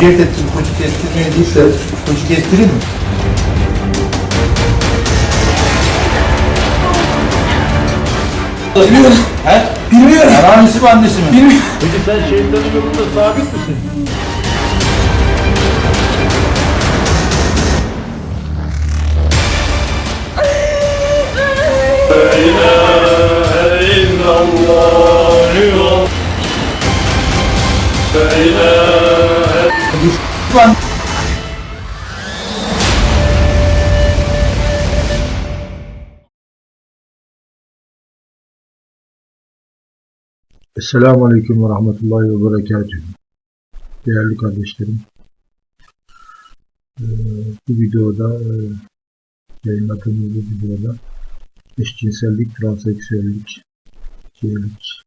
Cilt ettim koç kestirmeyecekse koç kestireyim mi? Bilmiyorum. He? Bilmiyorum. Yani annesi mi annesi mi? Bilmiyorum. Peki sen şehitlerin yolunda sabit misin? La ilahe illallah İlahe Lan Esselamu Aleyküm ve Rahmetullahi ve Berekatuhu. Değerli kardeşlerim, eee, bu videoda, eee, yayınladığımız bu videoda eşcinsellik, transseksüellik, cinsiyetlik,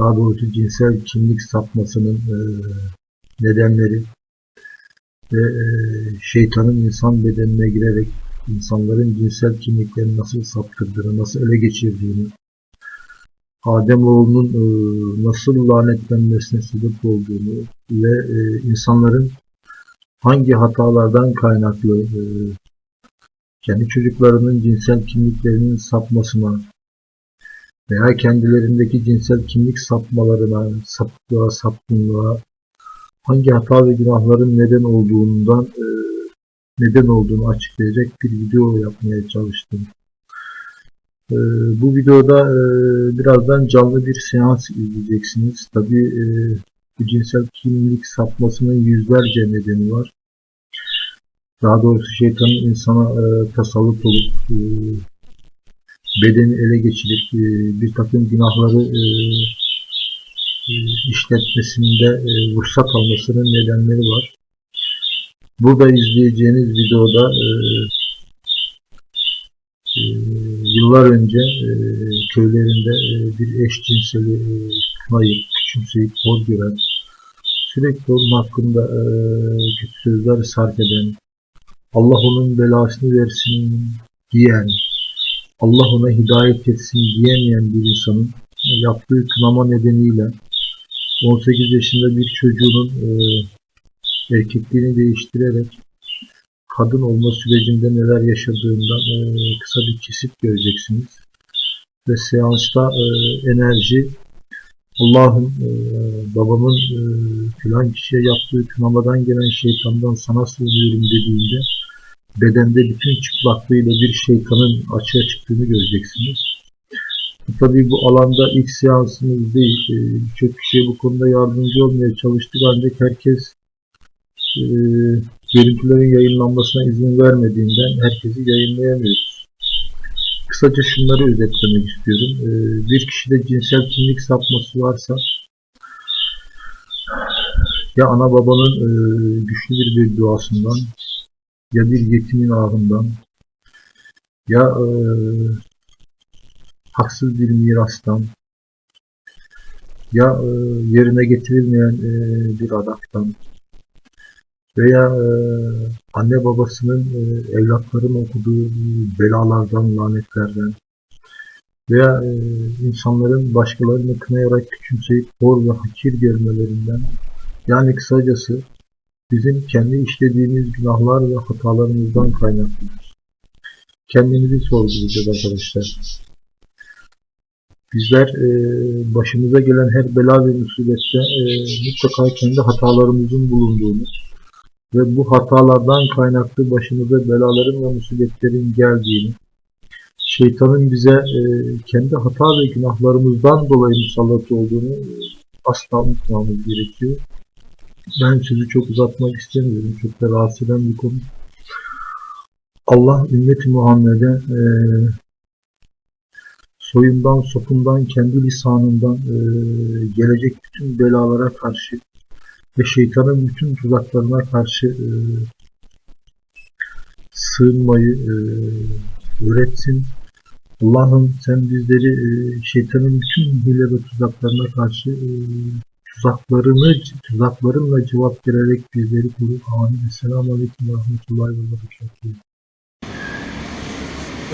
daha doğrusu cinsel kimlik sapmasının eee, nedenleri ve eee, şeytanın insan bedenine girerek insanların cinsel kimliklerini nasıl saptırdığını, nasıl ele geçirdiğini, Ademoğlunun e, nasıl lanetlenmesine sebep olduğunu ve e, insanların hangi hatalardan kaynaklı e, kendi çocuklarının cinsel kimliklerinin sapmasına veya kendilerindeki cinsel kimlik sapmalarına, sapıklığa, sapkınlığa hangi hata ve günahların neden olduğundan e, neden olduğunu açıklayacak bir video yapmaya çalıştım. Ee, bu videoda e, birazdan canlı bir seans izleyeceksiniz. Tabi e, bu cinsel kimlik sapmasının yüzlerce nedeni var. Daha doğrusu şeytanın insana e, tasallut olup e, bedeni ele geçirip e, bir takım günahları e, e, işletmesinde e, ruhsat almasının nedenleri var. Burada izleyeceğiniz videoda yıllar önce köylerinde bir eşcinseli e, küçümseyip hor gören, sürekli onun hakkında e, kötü sözler sarf eden, Allah onun belasını versin diyen, Allah ona hidayet etsin diyemeyen bir insanın e, yaptığı kınama nedeniyle 18 yaşında bir çocuğunun e, erkekliğini değiştirerek kadın olma sürecinde neler yaşadığından e, kısa bir kesit göreceksiniz. Ve seansta e, enerji Allah'ın e, babamın e, filan kişiye yaptığı kınamadan gelen şeytandan sana sığınıyorum dediğinde bedende bütün çıplaklığıyla bir şeytanın açığa çıktığını göreceksiniz. Tabii bu alanda ilk seansımız değil. E, Birçok kişiye bu konuda yardımcı olmaya çalıştık ancak herkes e, görüntülerin yayınlanmasına izin vermediğinden herkesi yayınlayamıyoruz. Kısaca şunları özetlemek istiyorum. Ee, Bir kişide cinsel kimlik sapması varsa ya ana babanın e, güçlü bir, bir duasından ya bir yetimin ağrından ya e, haksız bir mirastan ya e, yerine getirilmeyen e, bir adaktan veya e, anne babasının e, evlatların okuduğu belalardan, lanetlerden veya e, insanların başkalarını kınayarak küçümseyip hor ve hakir görmelerinden yani kısacası bizim kendi işlediğimiz günahlar ve hatalarımızdan kaynaklıdır. Kendimizi sorgulayacağız arkadaşlar. Bizler e, başımıza gelen her bela ve musibette e, mutlaka kendi hatalarımızın bulunduğunu ve bu hatalardan kaynaklı başımıza belaların ve musibetlerin geldiğini, şeytanın bize e, kendi hata ve günahlarımızdan dolayı musallat olduğunu asla unutmamamız gerekiyor. Ben sözü çok uzatmak istemiyorum. Çok da rahatsız eden bir konu. Allah ümmeti Muhammed'e e, soyundan, sopundan, kendi lisanından e, gelecek bütün belalara karşı ve şeytanın bütün tuzaklarına karşı e, sığınmayı e, öğretsin. Allah'ım sen bizleri e, şeytanın bütün hile ve tuzaklarına karşı e, tuzaklarını tuzaklarınla cevap vererek bizleri koru. Amin. Esselamu Aleyküm ve Rahmetullahi ve Berekatuhu.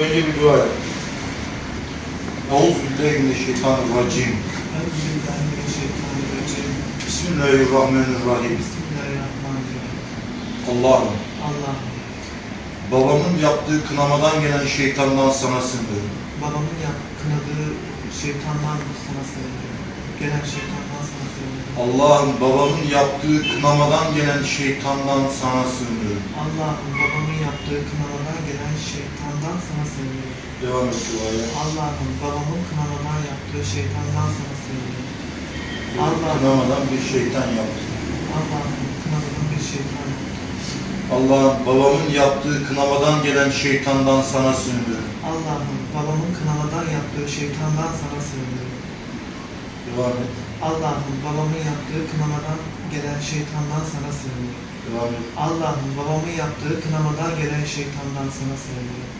önce bir dua et. Euzubillahimineşşeytanirracim. Bismillahirrahmanirrahim. Bismillahirrahmanirrahim. Allah'ım Allah'ım babamın yaptığı kınamadan gelen şeytandan sana sığınırım. babamın yap, kınadığı şeytandan sana sığınıyorum. Gelen şeytandan sığınıyorum. Allah'ım babamın yaptığı kınamadan gelen şeytandan sana sığınırım. Allah'ım babamın yaptığı kınamadan gelen şeytandan sana sığınıyorum. Devam et duaya. Allah'ım babamın kınamadan yaptığı şeytandan sana sığınıyorum. Allah'ım Kınamadan bir şeytan yaptı. Allah'ım kınamadan bir şeytan yaptı. Allah'ım babamın yaptığı kınamadan gelen şeytandan sana sığınırım. Allah'ım babamın kınamadan yaptığı şeytandan sana sığınıyorum. Devam et. Allah'ım babamın yaptığı kınamadan gelen şeytandan sana sığınıyorum. Devam et. Allah'ım babamın yaptığı kınamadan gelen şeytandan sana sığınıyorum.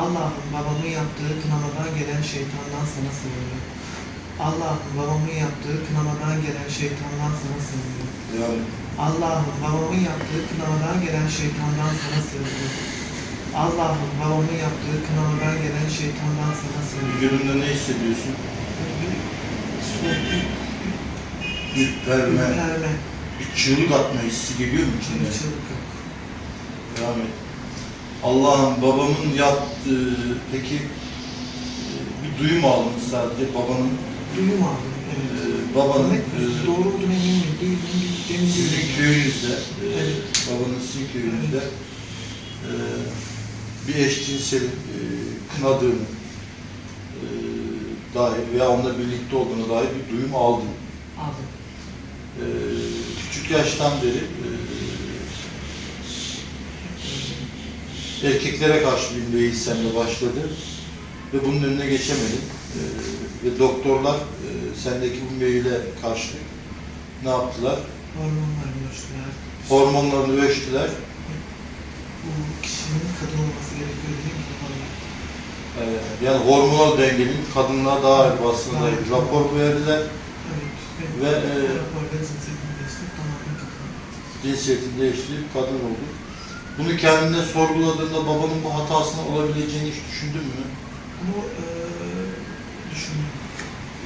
Allah'ım babamın yaptığı kınamadan gelen şeytandan sana sığınıyorum. Allah'ım babamın yaptığı kınamadan gelen şeytandan sana sığınıyorum. Devam et. Allah'ım babamın yaptığı kınamadan gelen şeytandan sana sığınıyorum. Allah'ım babamın yaptığı kınamadan gelen şeytandan sana sığınıyorum. Vücudunda ne hissediyorsun? Ürperme, ürperme, bir çığlık atma hissi geliyor mu içinde? bir çığlık yok. Devam et. Allah'ım babamın yaptığı, peki e, bir duyum aldın sadece babanın, Duyum aldım, e, evet. babanın Demek e, doğru olduğunu emin miyim? Sizin köyünüzde, e, Evet. babanın sizin köyünüzde e, bir eşcinselin e, kınadığını e, dair veya onunla birlikte olduğuna dair bir duyum aldın. Aldım. E, küçük yaştan beri e, erkeklere karşı bir meyil sende başladı ve bunun önüne geçemedin. E, ve doktorlar e, sendeki bu meyile karşı ne yaptılar? Hormonlar ölçtüler. Hormonlarını ölçtüler. Bu kişinin kadın olması gerekiyor değil mi? Bana? E, yani hormonal dengenin kadınlığa daha ağır basında bir rapor verdiler. Evet. evet. Ve, e, cinsiyetini değiştirip kadın. Cinsiyetini değiştirip kadın oldu. Bunu kendine sorguladığında babanın bu hatasının olabileceğini hiç düşündün mü? Bunu eee düşündüm.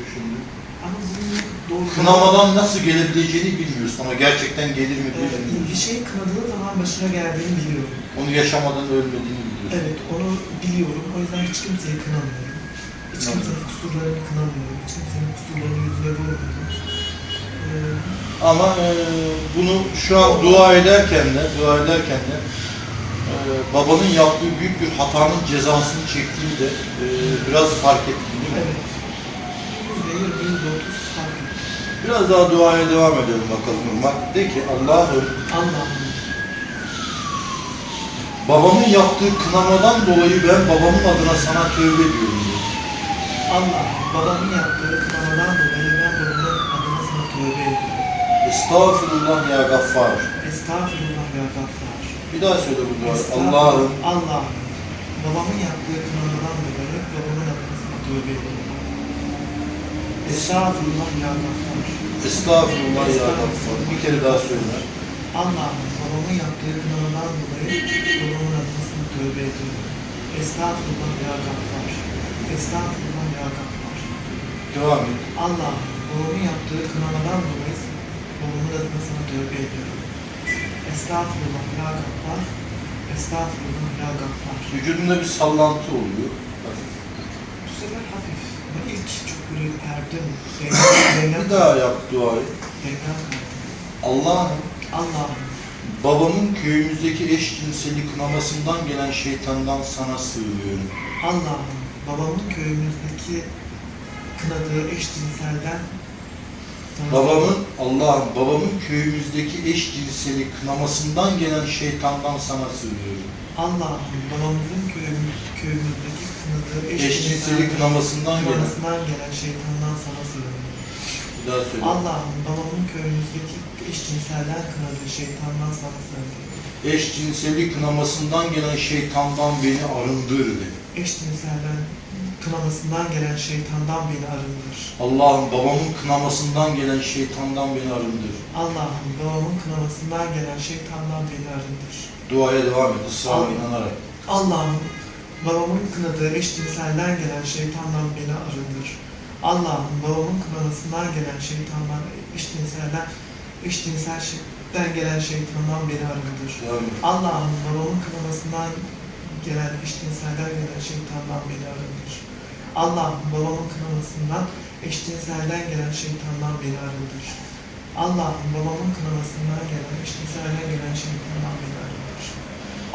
Düşündüm. Ama bunun doğru... Kınamadan nasıl gelebileceğini bilmiyorsun ama gerçekten gelir mi diye bilmiyorsun. bir şey kınadığı zaman başına geldiğini biliyorum. Onu yaşamadan ölmediğini biliyorsun. Evet, onu biliyorum. O yüzden hiç kimseyi kınamıyorum. Hiç kimsenin kusurlarını kınamıyorum. Hiç kimsenin kusurlarını yüzüne vurmuyorum. Eee, Ama e, bunu şu an dua ederken de, dua ederken de e, babanın yaptığı büyük bir hatanın cezasını çektiğini de e, biraz fark ettin değil mi? evet. Ettim. Biraz daha duaya devam edelim bakalım Irmak. De ki Allah'ım Allah'ım, babamın yaptığı kınamadan dolayı ben babamın adına sana tövbe ediyorum. diyor. Allah'ım, babamın yaptığı kınamadan dolayı ben babamın adına sana tövbe ediyorum. Estağfurullah ya gaffar. Estağfurullah ya gaffar. Bir daha söyle bu duayı. Allah'ım Allah'ım, babamın yaptığı kınamadan dolayı babamın adına sana tövbe ediyorum. Estağfurullah ya gaffar. Estağfurullah ya gaffar. Bir kere daha söyle. Allah'ım babamın yaptığı kınamadan dolayı babamın sana tövbe ediyorum. Estağfurullah ya gaffar. Estağfurullah ya gaffar. Devam et. Allah'ım babamın yaptığı kınamadan dolayı babamın sana tövbe ediyorum. Estağfurullah ya gaffar. Estağfurullah ya gaffar. Vücudunda bir sallantı oluyor. Bu sefer hafif. Ama ilk çok böyle. Dengem Bir daha yap duayı. Allah'ım Allah'ım babamın köyümüzdeki eşcinseli kınamasından gelen şeytandan sana sığınıyorum. Allah'ım babamın köyümüzdeki kınadığı eşcinselden sana Babamın, Allah'ım babamın köyümüzdeki eşcinseli kınamasından gelen şeytandan sana sığınıyorum. Allah'ım babamızın köyümüz, köyümüzdeki kınadığı Eşcinseli kınamasından gelen. kınamasından gelen şeytandan sana. Bir daha söyle. Allah'ım babamın köyümüzdeki eşcinselden kınadığı şeytandan sana sığınıyorum. Eşcinseli kınamasından gelen şeytandan beni arındır de. Eşcinselden kınamasından gelen şeytandan beni arındır. Allah'ım babamın kınamasından gelen şeytandan beni arındır. Allah'ım babamın kınamasından gelen şeytandan beni arındır. Duaya devam et ısrarla inanarak. Allah'ım babamın kınadığı eşcinselden gelen şeytandan beni arındır. Allah'ım babamın kınamasından gelen şeytandan eşcinselden eşcinsellikten gelen şeytandan beni arındır. Allah'ım babamın kınamasından gelen eşcinselden gelen şeytandan beni arındır. Allah'ım babamın kınamasından eşcinselden gelen şeytandan beni arındır. Allah'ım babamın kınamasından gelen eşcinselden gelen şeytandan beni arındır.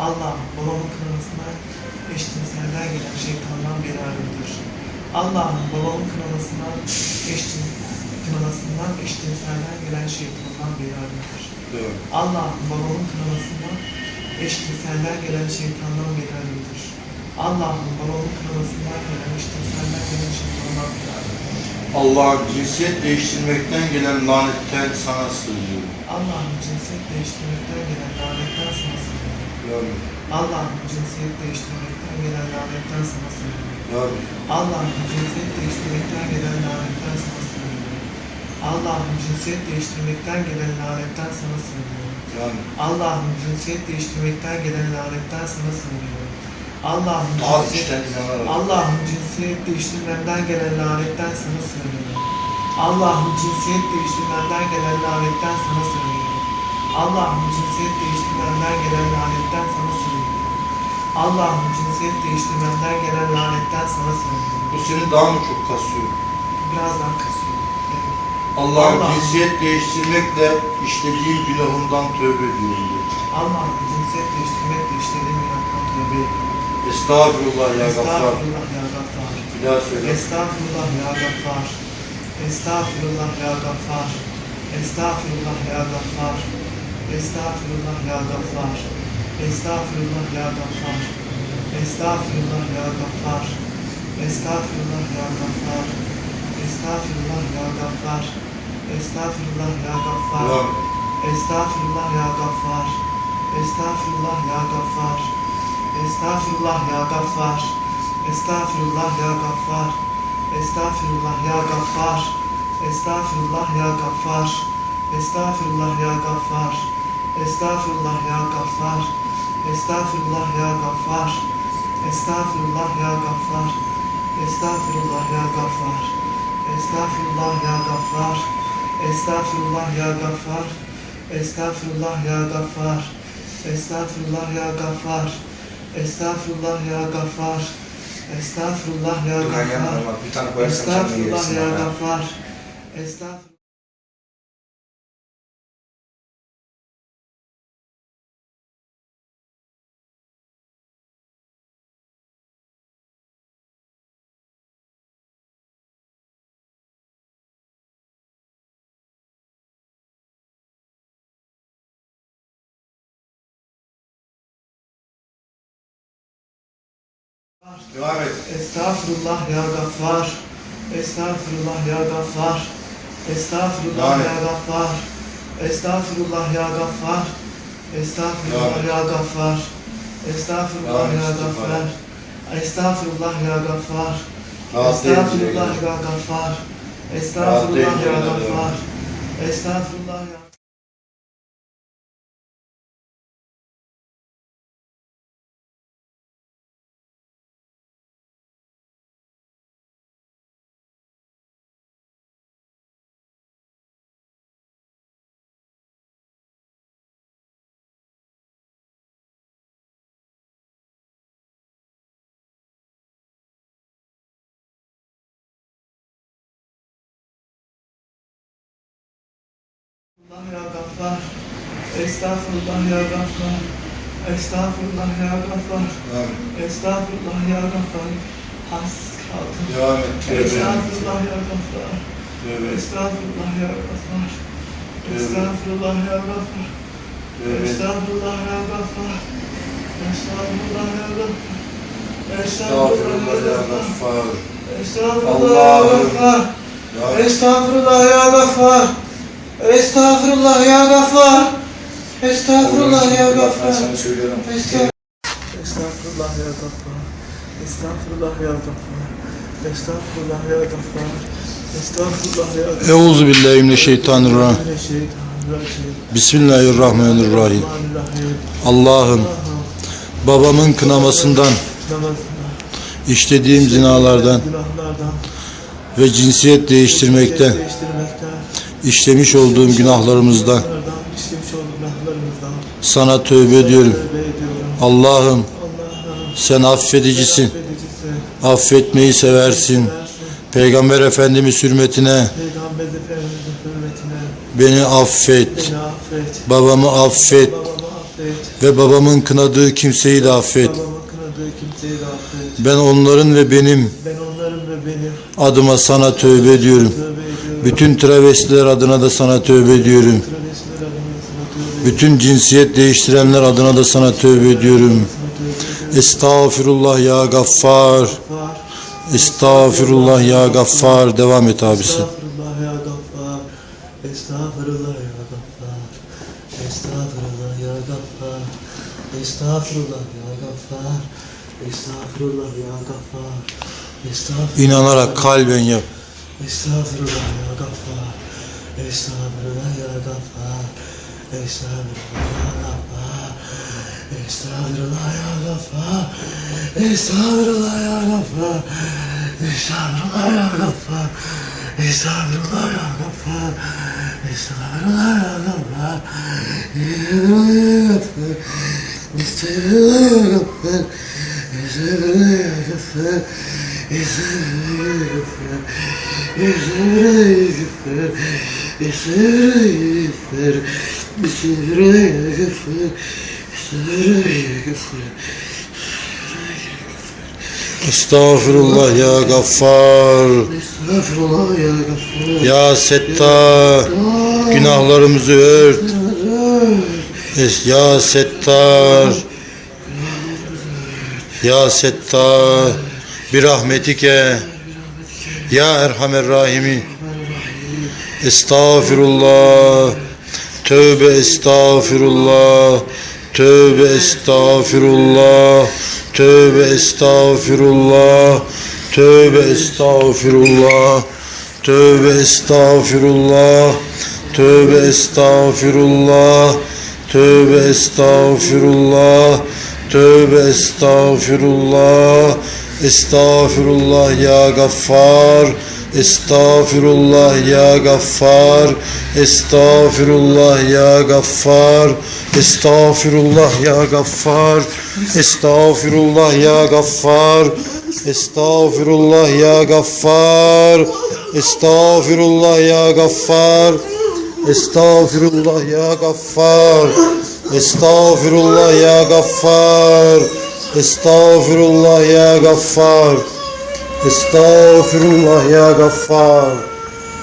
Allah'ım babamın kınamasından eşcinselden gelen şeytandan beni arındır. Allah'ım babamın kınamasından eşcin kınamasından eşcinselden gelen şeytandan beni arındır. Evet. Allah'ım babamın kınamasından eşcinselden gelen şeytandan beni arındır. Allah'ım babamın kınamasından gelen eşcinselden gelen şeytandan beni arındır. Allah'ım cinsiyet değiştirmekten gelen lanetten sana sığınıyorum. Allah'ım cinsiyet değiştirmekten gelen lanetten sana sığınıyorum. Amin. Allah'ım cinsiyet değiştirmekten gelen lanetten sana sığınıyorum. Amin. Allah'ım cinsiyet değiştirmekten gelen lanetten sana sığınıyorum. Allah'ım cinsiyet değiştirmekten gelen lanetten sana sığınıyorum. Amin. Allah'ım cinsiyet değiştirmekten gelen lanetten sana sığınıyorum. Allah'ım Daha cinsiyet. Allah'ım cinsiyet değiştirmemden gelen lanetten sana sığınıyorum. Allah'ım cinsiyet değiştirmemden gelen lanetten sana sığınıyorum. Allah'ım cinsiyet değiştirmemden gelen lanetten sana sığınıyorum. Allah'ım cinsiyet değiştirmemden gelen lanetten sana sığınıyorum. Bu seni daha mı çok kasıyor? Birazdan kasıyor. Evet. Allah'ım Allah. cinsiyet değiştirmekle işlediğim günahımdan tövbe ediyorum. diyor. Allah'ım cinsiyet değiştirmekle işlediğim günahtan tövbe ediyorum. Estağfurullah ya Gaffar. Estağfurullah ya Gaffar. Bir daha söyle. Estağfurullah ya Gaffar. Estağfurullah ya Gaffar. Estağfurullah ya Gaffar. Estağfurullah ya Gaffar. Estağfurullah ya Gaffar. Estağfurullah ya Gaffar. Estağfurullah ya Gaffar. Estağfurullah ya Gaffar. Estağfurullah ya Gaffar. Devam. Estağfurullah ya Gaffar. Estağfurullah ya Gaffar. Estağfurullah ya Gaffar. Estağfurullah ya Gaffar. Estağfurullah ya Gaffar. Estağfurullah ya Gaffar. Estağfurullah ya Gaffar. Estağfurullah ya Gaffar. Estağfurullah ya Gaffar. Estağfurullah ya Gaffar. Estağfurullah ya Gaffar. Estağfurullah ya Gaffar. Estağfurullah ya Gaffar. Estağfurullah ya Gaffar. Estağfurullah ya Gaffar. Estağfurullah ya Gaffar. Estağfurullah ya Duran Gaffar. yanma bak bir tane koyarsam kendine Estağfurullah gelirsin. ya bak ha. Gaffar. Estağfurullah. Devam et. Estağfurullah ya Gaffar. Estağfurullah ya Gaffar. Estağfurullah ya Gaffar. Estağfurullah ya Gaffar. Estağfurullah ya Gaffar. Estağfurullah ya Gaffar. Estağfurullah ya Gaffar. Estağfurullah ya Gaffar. Estağfurullah ya Gaffar. Estağfurullah ya Allah ya Gaffar. Estağfurullah ya Gaffar. Estağfurullah ya Gaffar. Estağfurullah ya Gaffar. Hassiz kaldım. Devam et. Estağfurullah ya Gaffar. Estağfurullah ya Gaffar. Estağfurullah ya Gaffar. Estağfurullah ya Gaffar. Estağfurullah ya Gaffar. Estağfurullah ya Gaffar. Estağfurullah ya. Gaffar. Estağfurullah ya Gaffar. Estağfurullah ya Gaffar. Estağfurullah ya Gaffar. sana söylüyorum. Estağfurullah ya Gaffar. Estağfurullah ya Gaffar. Estağfurullah ya Gaffar. Estağfurullah ya Gaffar. Euzu billahi mineşşeytanirrahim. Mineşşeytanirracim. Bismillahirrahmanirrahim. Allah'ım babamın kınamasından, işlediğim zinalardan ve cinsiyet değiştirmekten, işlemiş olduğum günahlarımızdan sana tövbe ediyorum. Allah'ım sen affedicisin. Affetmeyi seversin. Peygamber Efendimiz hürmetine beni affet. Babamı affet. Ve babamın kınadığı kimseyi de affet. Ben onların ve benim adıma sana tövbe ediyorum. Bütün travestiler adına da sana tövbe ediyorum. Bütün cinsiyet değiştirenler adına da sana tövbe ediyorum. Estağfirullah ya gaffar. Estağfirullah ya gaffar. Devam et abisi. Estağfurullah ya gaffar. Estağfurullah ya gaffar. Estağfurullah ya gaffar. Estağfurullah ya gaffar. Estağfurullah ya gaffar. İnanarak kalben yap. Estağfurullah ya gaffar. Estağfurullah ya gaffar. Estağfurullah ya gaffar. Estağfurullah ya gaffar. Estağfurullah ya gaffar. Estağfurullah ya gaffar. Estağfurullah ya gaffar. Estağfurullah ya gaffar. Estağfurullah ya gaffar. Estağfurullah ya gaffar. Estağfurullah ya gaffar. Estağfurullah ya gaffar. Ya Settar. Günahlarımızı ört. Ya Settar. Ya Settar. Bir rahmetike. Ya Erhamer Rahimi. Estağfirullah. Tövbe estağfirullah. Tövbe estağfirullah. Tövbe estağfirullah. Tövbe estağfirullah. Tövbe estağfirullah. Tövbe estağfirullah. Tövbe estağfirullah. Tövbe estağfirullah. Estağfirullah ya gaffar. Estağfirullah ya gaffar. Estağfirullah ya gaffar. Estağfirullah ya gaffar. Estağfirullah ya gaffar. Estağfirullah ya gaffar. Estağfirullah ya gaffar. Estağfirullah ya gaffar. Estağfirullah ya gaffar. Estağfirullah ya gaffar. Estağfirullah ya gaffar.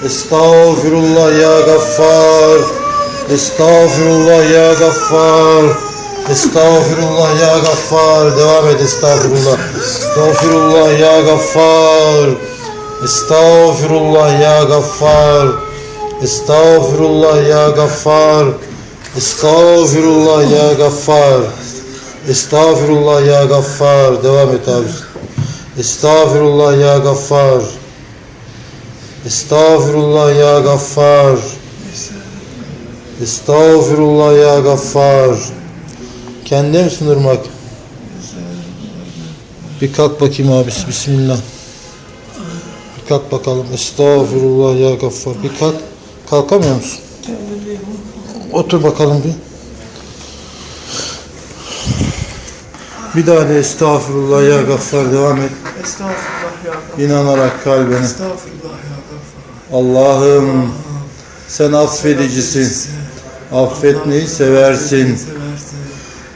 Estağfirullah ya gaffar. Estağfirullah ya gaffar. Estağfirullah ya gaffar. Devam et estağfirullah. Estağfirullah ya gaffar. Estağfirullah ya gaffar. Estağfirullah ya gaffar. Estağfirullah ya gaffar. Estağfirullah ya gaffar. Devam et abi. Estağfirullah ya gaffar. Estağfirullah ya gaffar. Estağfirullah ya gaffar. Kendine misin Irmak? Bir kalk bakayım abisi. Bismillah. Bir kalk bakalım. Estağfirullah ya gaffar. Bir kalk. Kalkamıyor musun? Otur bakalım bir. Bir daha de estağfurullah ya gaffar devam et. Estağfurullah ya gaffar. İnanarak kalbine. Estağfurullah ya gaffar. Allah'ım sen affedicisin. Affetmeyi seversin. Seversin.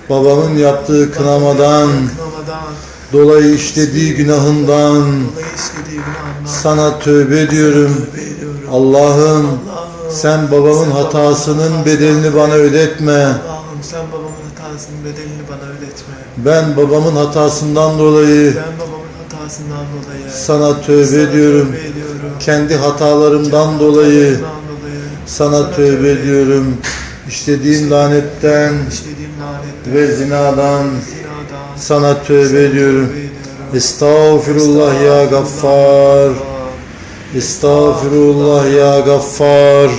Babamın yaptığı kınamadan, dolayı işlediği günahından sana tövbe ediyorum. Allah'ım sen babamın hatasının bedelini bana ödetme. Allah'ım sen babamın hatasının bedelini bana ödetme. Ben babamın hatasından dolayı Ben babamın hatasından dolayı sana tövbe ediyorum. tövbe ediyorum. Kendi hatalarımdan dolayı Bundan dolayı sana tövbe ediyorum. İşlediğim lanetten işlediğim lanetten, ve zinadan zinadan sana tövbe ediyorum. tövbe ediyorum. Estağfirullah ya gaffar. Estağfirullah ya gaffar.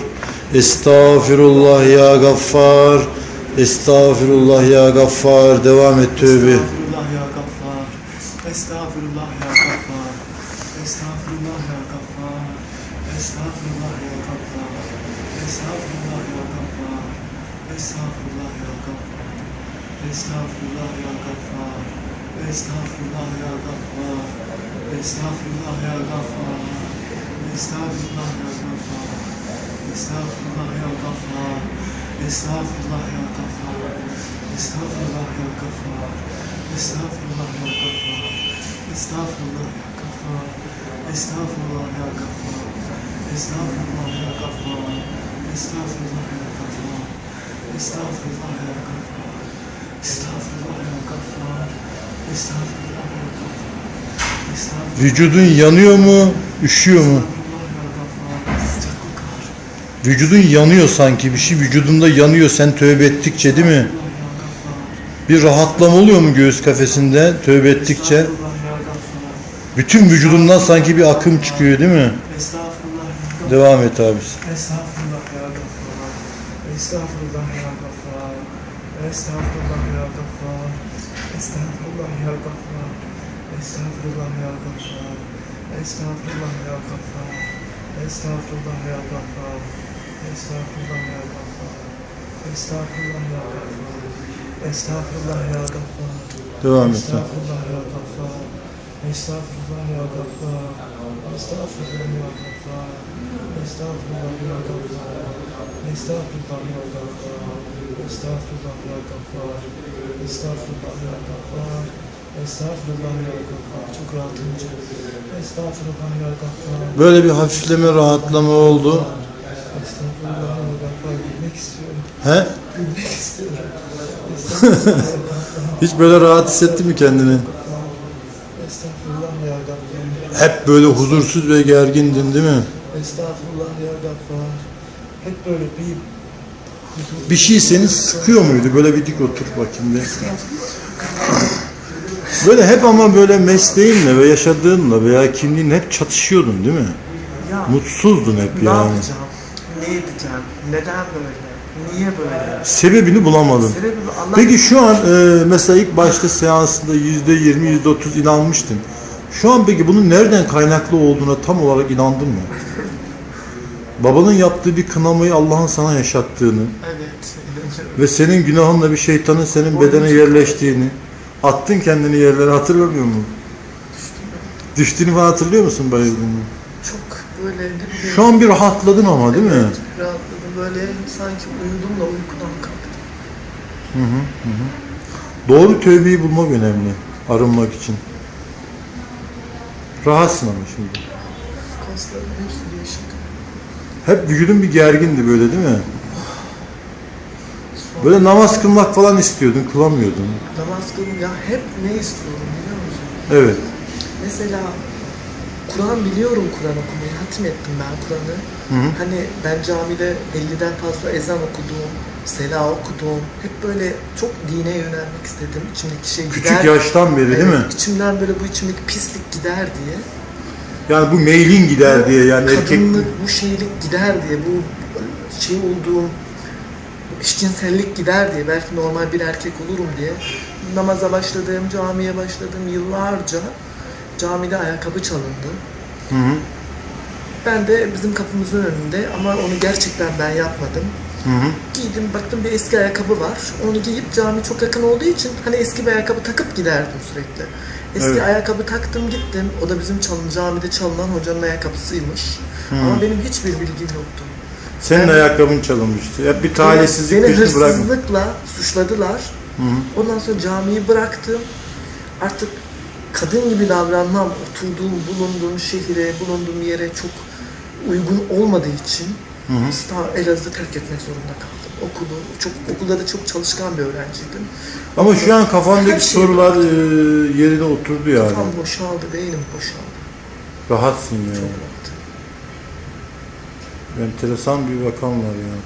Estağfirullah ya gaffar. Estağfirullah ya gaffar. Devam et tövbe. Estağfurullah ya gaffar. Estağfurullah Estağfurullah ya gaffar. Estağfurullah ya gaffar. Estağfurullah ya gaffar. Estağfurullah ya gaffar. Estağfurullah ya gaffar. Estağfurullah Vücudun yanıyor mu, üşüyor mu? Vücudun yanıyor sanki bir şey vücudunda yanıyor sen tövbe ettikçe değil mi? Bir rahatlama oluyor mu göğüs kafesinde tövbe ettikçe? Bütün vücudundan sanki bir akım çıkıyor değil mi? Estağfurullah. Devam et abi. Estağfurullah ya gaffar. Estağfurullah ya gaffar. Estağfurullah ya gaffar. Estağfurullah ya gaffar. Estağfurullah ya gaffar. Estağfurullah ya gaffar. Estağfurullah ya gaffar. Estağfurullah ya gaffar. Estağfurullah ya gaffar. Estağfurullah ya gaffar. Devam et. Estağfurullah ya gaffar. Estağfurullah ya gaffar. Estağfurullah ya gaffar. Estağfurullah ya gaffar. Estağfurullah ya gaffar. Estağfurullah ya gaffar. Estağfurullah ya gaffar. Estağfurullah ya gaffar. Çok rahatım hocam. Estağfurullah ya gaffar. Böyle bir hafifleme rahatlama oldu. Estağfurullah ya gaffar. Gülmek istiyorum. He? Gülmek istiyorum. Hiç böyle rahat hissettin mi kendini? Hep böyle huzursuz ve gergindin değil mi? Estağfurullah ya gaffar. Hep böyle bir Bir şey seni sıkıyor muydu? Böyle bir dik otur bakayım bir. Böyle hep ama böyle mesleğinle ve yaşadığınla veya kimliğinle hep çatışıyordun değil mi? ya Mutsuzdun hep ne yani. yapacağım? Ne edeceğim? Neden böyle? Niye böyle? Sebebini bulamadın. Sebebi. Allah Peki şu an e, mesela ilk başta seansında yüzde yirmi, yüzde otuz inanmıştın. Şu an peki bunun nereden kaynaklı olduğuna tam olarak inandın mı? Babanın yaptığı bir kınamayı Allah'ın sana yaşattığını Evet. ve senin günahınla bir şeytanın senin bedene yerleştiğini, attın kendini yerlere hatırlamıyor musun? Düştüğünü falan hatırlıyor musun bayıldığını? Çok böyle. Şu an bir rahatladın ama değil mi? Evet, Rahatladım böyle sanki uyudum da uykudan kalktım. Doğru tövbeyi bulmak önemli. Arınmak için. Rahatsın ama şimdi. Kaslarım hepsi değişik. Hep vücudun bir gergindi böyle değil mi? Böyle namaz kılmak falan istiyordun, kılamıyordun. Namaz kılın ya hep ne istiyorum biliyor musun? Evet. Mesela Kur'an biliyorum Kur'an okumayı. Hatim ettim ben Kur'an'ı. Hani ben camide 50'den fazla ezan okudum. Sela okudum. Hep böyle çok dine yönelmek istedim. İçimdeki şey Küçük gider. yaştan beri değil mi? Evet, İçimden böyle bu içimdeki pislik gider diye. Yani bu meylin gider diye yani erkek... Bu şeylik gider diye. Bu şey olduğum eşcinsellik gider diye. Belki normal bir erkek olurum diye. Namaza başladım, camiye başladım yıllarca. Camide ayakkabı çalındı. Hı hı. Ben de bizim kapımızın önünde ama onu gerçekten ben yapmadım. Hı hı. Giydim baktım bir eski ayakkabı var. Onu giyip cami çok yakın olduğu için hani eski bir ayakkabı takıp giderdim sürekli. Eski Evet. ayakkabı taktım gittim. O da bizim çalın, camide çalınan hocanın ayakkabısıymış. Ama benim hiçbir bilgim yoktu. Senin Ben- ayakkabın çalınmıştı. Hep bir talihsizlik Beni hırsızlıkla suçladılar. Hı hı. Ondan sonra camiyi bıraktım. Artık kadın gibi davranmam, oturduğum, bulunduğum şehire, bulunduğum yere çok uygun olmadığı için Hı hı. İstanbul, Elazığ'ı terk etmek zorunda kaldım. Okulu, çok okulda da çok çalışkan bir öğrenciydim. Ama şu an Her kafandaki şey sorular e, yerine oturdu yani. Kafam boşaldı, beynim boşaldı. Rahatsın yani. Çok rahat. Enteresan bir vakam var yani.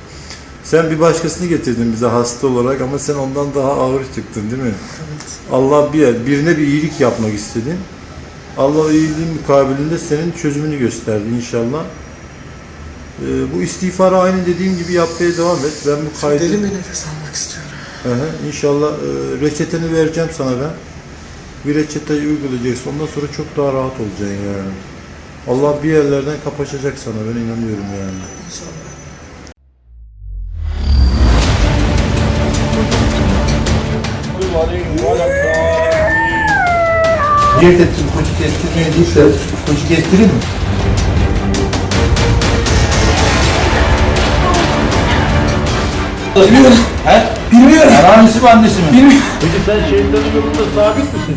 Sen bir başkasını getirdin bize hasta olarak ama sen ondan daha ağır çıktın değil mi? Evet. Allah bir birine bir iyilik yapmak istedin. Allah iyiliğin mukabilinde senin çözümünü gösterdi inşallah. Ee, bu istiğfarı aynı dediğim gibi yapmaya devam et. Ben bu kaydı... Deli mi nefes almak istiyorum. Aha, inşallah e, reçeteni vereceğim sana ben. Bir reçeteyi uygulayacaksın. Ondan sonra çok daha rahat olacaksın yani. Allah bir yerlerden kapaşacak sana. Ben inanıyorum yani. İnşallah. Cilt ettim, koçu kestirmeye değilse, koçu kestireyim mi? Bilmiyorum. He? Bilmiyorum. Anneannesi mi annesi mi? Bilmiyorum. Peki sen şehitlerin yolunda sabit misin?